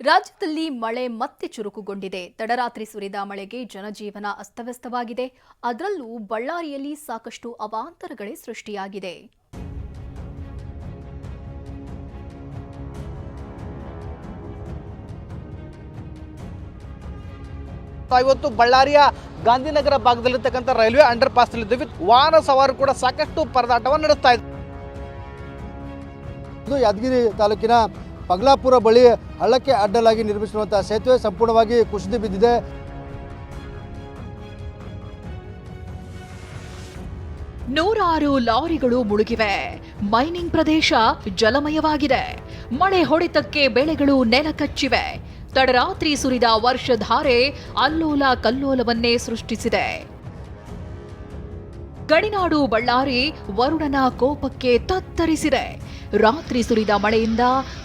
ರಾಜ್ಯದಲ್ಲಿ ಮಳೆ ಮತ್ತೆ ಚುರುಕುಗೊಂಡಿದೆ. ತಡರಾತ್ರಿ ಸುರಿದ ಮಳೆಗೆ ಜನಜೀವನ ಅಸ್ತವ್ಯಸ್ತವಾಗಿದೆ. ಅದರಲ್ಲೂ ಬಳ್ಳಾರಿಯಲ್ಲಿ ಸಾಕಷ್ಟು ಅವಾಂತರಗಳೇ ಸೃಷ್ಟಿಯಾಗಿದೆ. ಇವತ್ತು ಬಳ್ಳಾರಿಯ ಗಾಂಧಿನಗರ ಭಾಗದಲ್ಲಿರ್ತಕ್ಕಂಥ ರೈಲ್ವೆ ಅಂಡರ್ ಪಾಸ್ ಇದ್ದೀವಿ ವಾಹನ ಸವಾರರು ಕೂಡ ಸಾಕಷ್ಟು ಪರದಾಟವನ್ನು ನಡೆಸ್ತಾ ಇದ್ದಾರೆ ಇದು ಯಾದಗಿರಿ ತಾಲೂಕಿನ ಪಗ್ಲಾಪುರ ಬಳಿ ಹಳ್ಳಕ್ಕೆ ಅಡ್ಡಲಾಗಿ ನಿರ್ಮಿಸಿರುವಂತಹ ಸೇತುವೆ ಸಂಪೂರ್ಣವಾಗಿ ಕುಸಿದು ಬಿದ್ದಿದೆ. ನೂರಾರು ಲಾರಿಗಳು ಮುಳುಗಿವೆ. ಮೈನಿಂಗ್ ಪ್ರದೇಶ ಜಲಮಯವಾಗಿದೆ. ಮಳೆ ಹೊಡೆತಕ್ಕೆ ಬೆಳೆಗಳು ನೆಲಕಚ್ಚಿವೆ ತಡರಾತ್ರಿ ಸುರಿದ ವರ್ಷಧಾರೆ ಅಲ್ಲೋಲ ಕಲ್ಲೋಲವನ್ನೇ ಸೃಷ್ಟಿಸಿದೆ. ಗಡಿನಾಡು ಬಳ್ಳಾರಿ ವರುಣನ ಕೋಪಕ್ಕೆ ತತ್ತರಿಸಿದೆ. ರಾತ್ರಿ ಸುರಿದ ಮಳೆಯಿಂದ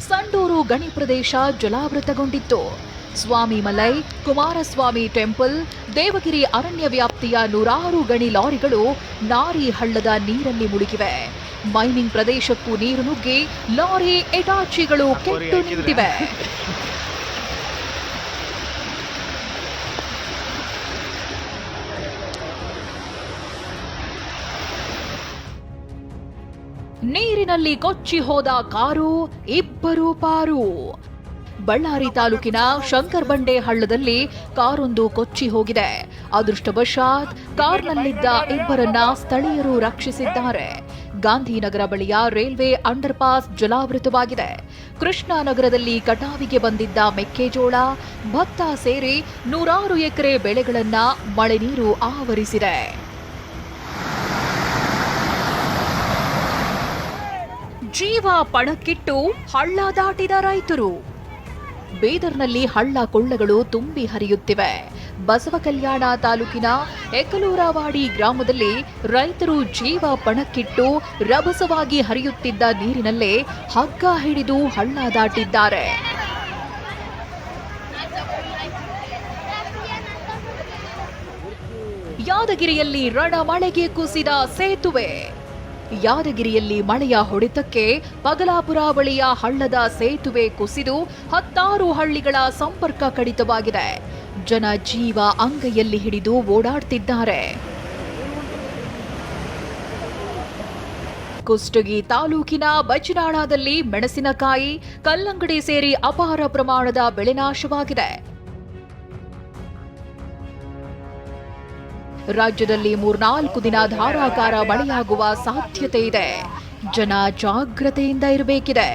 ಸಂಡೂರು ಗಣಿ ಪ್ರದೇಶ ಜಲಾವೃತಗೊಂಡಿತ್ತು. ಸ್ವಾಮಿ ಮಲೈ, ಕುಮಾರಸ್ವಾಮಿ ಟೆಂಪಲ್, ದೇವಗಿರಿ ಅರಣ್ಯ ವ್ಯಾಪ್ತಿಯ ನೂರಾರು ಗಣಿ ಲಾರಿಗಳು ನಾರಿ ಹಳ್ಳದ ನೀರಲ್ಲಿ ಮುಳುಗಿವೆ. ಮೈನಿಂಗ್ ಪ್ರದೇಶಕ್ಕೂ ನೀರು ನುಗ್ಗಿ ಲಾರಿ ಎಟಾಚಿಗಳು ಕೆಟ್ಟು ನಿಂತಿವೆ. ನೀರಿನಲ್ಲಿ ಕೊಚ್ಚಿ ಹೋದ ಕಾರು ಇಬ್ಬರು ಪಾರು. ಬಳ್ಳಾರಿ ತಾಲೂಕಿನ ಶಂಕರ್ ಬಂಡೆ ಹಳ್ಳದಲ್ಲಿ ಕಾರೊಂದು ಕೊಚ್ಚಿ ಹೋಗಿದೆ. ಅದೃಷ್ಟವಶಾತ್ ಕಾರ್ನಲ್ಲಿದ್ದ ಇಬ್ಬರನ್ನ ಸ್ಥಳೀಯರು ರಕ್ಷಿಸಿದ್ದಾರೆ. ಗಾಂಧಿನಗರ ಬಳಿಯ ರೈಲ್ವೆ ಅಂಡರ್ಪಾಸ್ ಜಲಾವೃತವಾಗಿದೆ. ಕೃಷ್ಣಾನಗರದಲ್ಲಿ ಕಟಾವಿಗೆ ಬಂದಿದ್ದ ಮೆಕ್ಕೆಜೋಳ, ಭತ್ತ ಸೇರಿ ನೂರಾರು ಎಕರೆ ಬೆಳೆಗಳನ್ನ ಮಳೆ ನೀರು ಆವರಿಸಿದೆ. ಜೀವ ಪಣಕ್ಕಿಟ್ಟು ಹಳ್ಳ ದಾಟಿದ ರೈತರು. ಬೀದರ್ನಲ್ಲಿ ಹಳ್ಳ ಕೊಳ್ಳಗಳು ತುಂಬಿ ಹರಿಯುತ್ತಿವೆ. ಬಸವ ಕಲ್ಯಾಣ ತಾಲೂಕಿನ ಎಕಲೂರವಾಡಿ ಗ್ರಾಮದಲ್ಲಿ ರೈತರು ಜೀವ ಪಣಕ್ಕಿಟ್ಟು ರಭಸವಾಗಿ ಹರಿಯುತ್ತಿದ್ದ ನೀರಿನಲ್ಲೇ ಹಗ್ಗ ಹಿಡಿದು ಹಳ್ಳ ದಾಟಿದ್ದಾರೆ. ಯಾದಗಿರಿಯಲ್ಲಿ ರಣ ಮಳೆಗೆ ಕುಸಿದ ಸೇತುವೆ. ಯಾದಗಿರಿಯಲ್ಲಿ ಮಳೆಯ ಹೊಡೆತಕ್ಕೆ ಪಗಲಾಪುರ ಬಳಿಯ ಹಳ್ಳದ ಸೇತುವೆ ಕುಸಿದು ಹತ್ತಾರು ಹಳ್ಳಿಗಳ ಸಂಪರ್ಕ ಕಡಿತವಾಗಿದೆ. ಜನ ಜೀವ ಅಂಗೈಯಲ್ಲಿ ಹಿಡಿದು ಓಡಾಡ್ತಿದ್ದಾರೆ. ಕುಷ್ಟಗಿ ತಾಲೂಕಿನ ಬಜ್ನಾಳದಲ್ಲಿ ಮೆಣಸಿನಕಾಯಿ, ಕಲ್ಲಂಗಡಿ ಸೇರಿ ಅಪಾರ ಪ್ರಮಾಣದ ಬೆಳೆನಾಶವಾಗಿದೆ ರಾಜ್ಯದಲ್ಲಿ ಮೂರ್ನಾಲ್ಕು ದಿನ ಧಾರಾಕಾರ ಮಳೆಯಾಗುವ ಸಾಧ್ಯತೆ ಇದೆ. ಜನ ಜಾಗ್ರತೆಯಿಂದ ಇರಬೇಕಿದೆ.